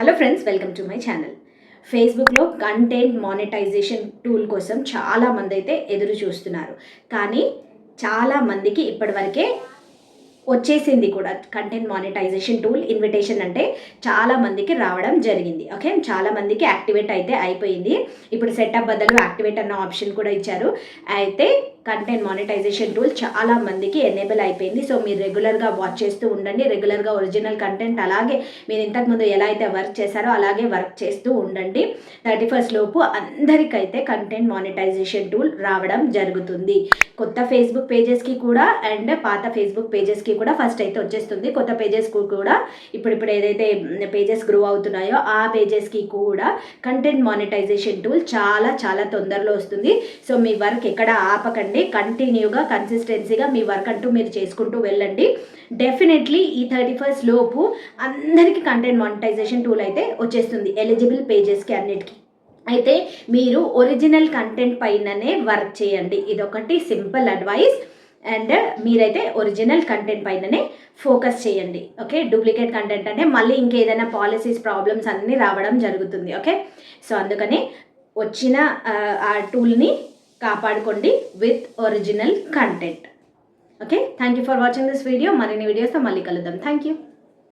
Hello friends welcome to my channel ఫేస్బుక్లో content monetisation tool కోసం చాలామంది అయితే ఎదురు చూస్తున్నారు. కానీ చాలా మందికి ఇప్పటివరకే వచ్చేసింది కూడా కంటెంట్ మానిటైజేషన్ టూల్ ఇన్విటేషన్ అంటే చాలా మందికి రావడం జరిగింది. ఓకే చాలా మందికి యాక్టివేట్ అయితే అయిపోయింది. ఇప్పుడు సెటప్ బదులు యాక్టివేట్ అన్న ఆప్షన్ కూడా ఇచ్చారు. అయితే కంటెంట్ మానిటైజేషన్ టూల్ చాలా మందికి ఎనేబుల్ అయిపోయింది. సో మీరు రెగ్యులర్గా వాచ్ చేస్తూ ఉండండి. రెగ్యులర్గా ఒరిజినల్ కంటెంట్ అలాగే మీరు ఇంతకుముందు ఎలా అయితే వర్క్ చేశారో అలాగే వర్క్ చేస్తూ ఉండండి. థర్టీ ఫస్ట్ లోపు అందరికైతే కంటెంట్ మానిటైజేషన్ టూల్ రావడం జరుగుతుంది. కొత్త ఫేస్బుక్ పేజెస్కి కూడా అండ్ పాత ఫేస్బుక్ పేజెస్కి కూడా ఫస్ట్ అయితే వచ్చేస్తుంది. కొత్త పేజెస్కు కూడా ఇప్పుడు ఇప్పుడు ఏదైతే పేజెస్ గ్రో అవుతున్నాయో ఆ పేజెస్కి కూడా కంటెంట్ మానిటైజేషన్ టూల్ చాలా చాలా తొందరలో వస్తుంది. సో మీ వర్క్ ఎక్కడ ఆపకండి. కంటిన్యూగా కన్సిస్టెన్సీగా మీ వర్క్ అంటూ మీరు చేసుకుంటూ వెళ్ళండి. డెఫినెట్లీ ఈ థర్టీ ఫస్ట్ లోపు అందరికీ కంటెంట్ మానిటైజేషన్ టూల్ అయితే వచ్చేస్తుంది. ఎలిజిబుల్ పేజెస్కి అన్నిటికీ. అయితే మీరు ఒరిజినల్ కంటెంట్ పైననే వర్క్ చేయండి. ఇదొకటి సింపుల్ అడ్వైస్ అండ్ uh, మీరైతే ఒరిజినల్ కంటెంట్ పైననే ఫోకస్ చేయండి. ఓకే డూప్లికేట్ కంటెంట్ అంటే మళ్ళీ ఇంకేదైనా పాలసీస్ ప్రాబ్లమ్స్ అన్నీ రావడం జరుగుతుంది. ఓకే సో అందుకని వచ్చిన uh, ఆ, టూల్ని కాపాడుకోండి with original content okay thank you for watching this video మరిన్ని వీడియోస్తో మళ్ళీ కలుద్దాం. Thank you